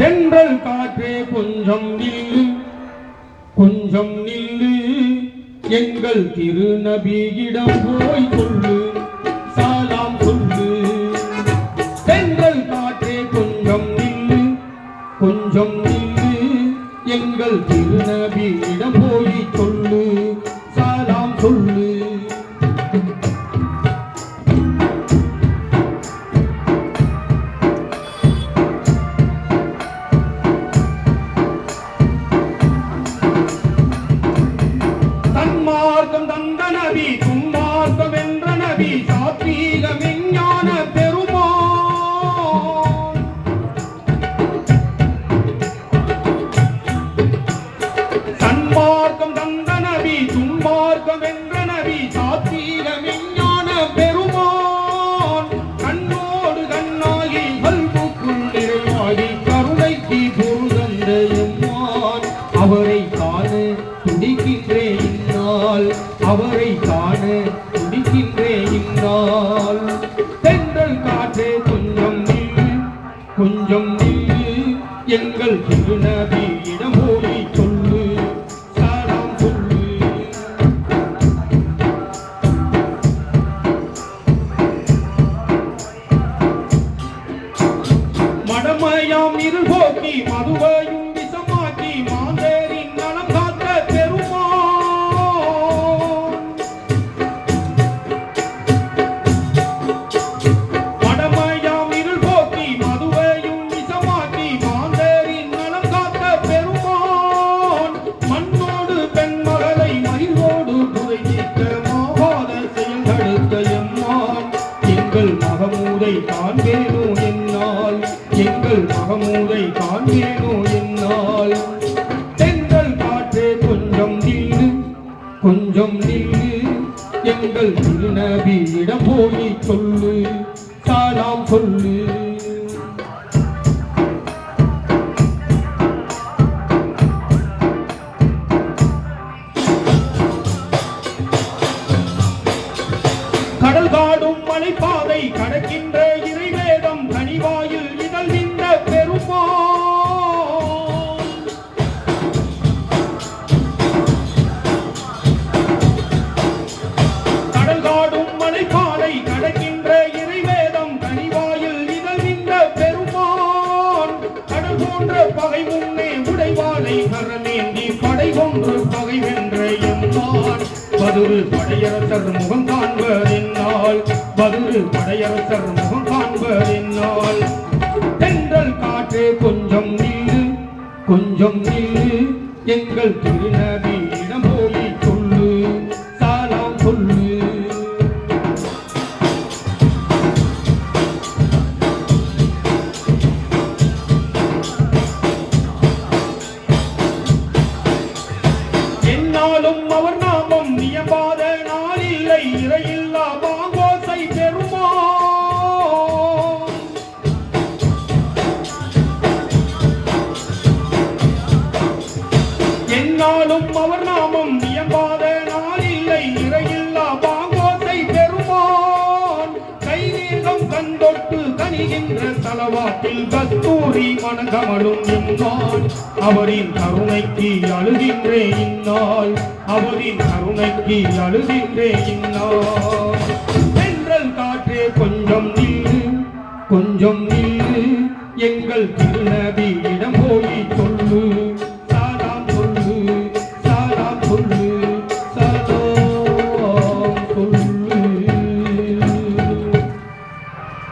தென்றல் காற்றே கொஞ்சம் நில்லு. கொஞ்சம் நில்லு. எங்கள் திருநபியிடம் போய் சொல்லு. சாலாம் சொல்லு. தென்றல் காற்றே கொஞ்சம் நில்லு. கொஞ்சம் நில்லு. எங்கள் திருநபியிடம் போய் சொல்லு. சாலாம் சொல்லு. அவரை காண துடிக்கின்றேன் இந்நாள் தென்றல் காற்றே கொஞ்சம் நில்லு கொஞ்சம் நில்லு எங்கள் திருநபியிடம் இடமோடி சொல்லு சாலாம் சொல்லு. மடமயாம் இருபோக்கி மதுவையும் மகமூதை காண்பேனோ என்னால்? எங்கள் மகமூதை காண்பேனோ என்னால்? தென்றல் காற்றே கொஞ்சம் நில்லு கொஞ்சம் நில்லு. எங்கள் திருநபியிடம் போய் சொல்லு சாலாம் சொல்லு. மலைப்பாதை கடக்கின்ற இறைவேதம் கனிவாயில் இதழ் நின்ற பெருமான் கடல் காடும் மலைப்பாதை கடக்கின்ற இறைவேதம் கனிவாயில் இதழ் நின்ற பெருமான் கடல் போன்ற பகை முன்னே உடைவாளை கரமேந்தி படை கொன்று பகை வென்ற எம்மான். பதுரு படையரசர் முகம் காண்பதென்னால் பதுரு படையரசர் முகம் காண்பதென்னால் தென்றல் காற்றே கொஞ்சம் நீரு கொஞ்சம் நீரு எங்கள் திருநபியிடம் நாளில்லை இறையில்லா மாங்கோசை பெருமான் என்னாலும் அவர் நாமம் நியமாத நாளில்லை இறையில்லா பாங்கோசை பெருமான் நீங்கம் கண்டொட்டு கனிகின்ற தலவாட்டில் கத்து கஸ்தூரி மனகமலும் எம்மான் அவரின் கருணைக்கு அழுகின்றே இந்நாள். அவரின் கருணைக்கு அழுகின்றே இந்நாள். தென்றல் காற்றே கொஞ்சம் நில்லு கொஞ்சம் நில்லு. எங்கள் திருநக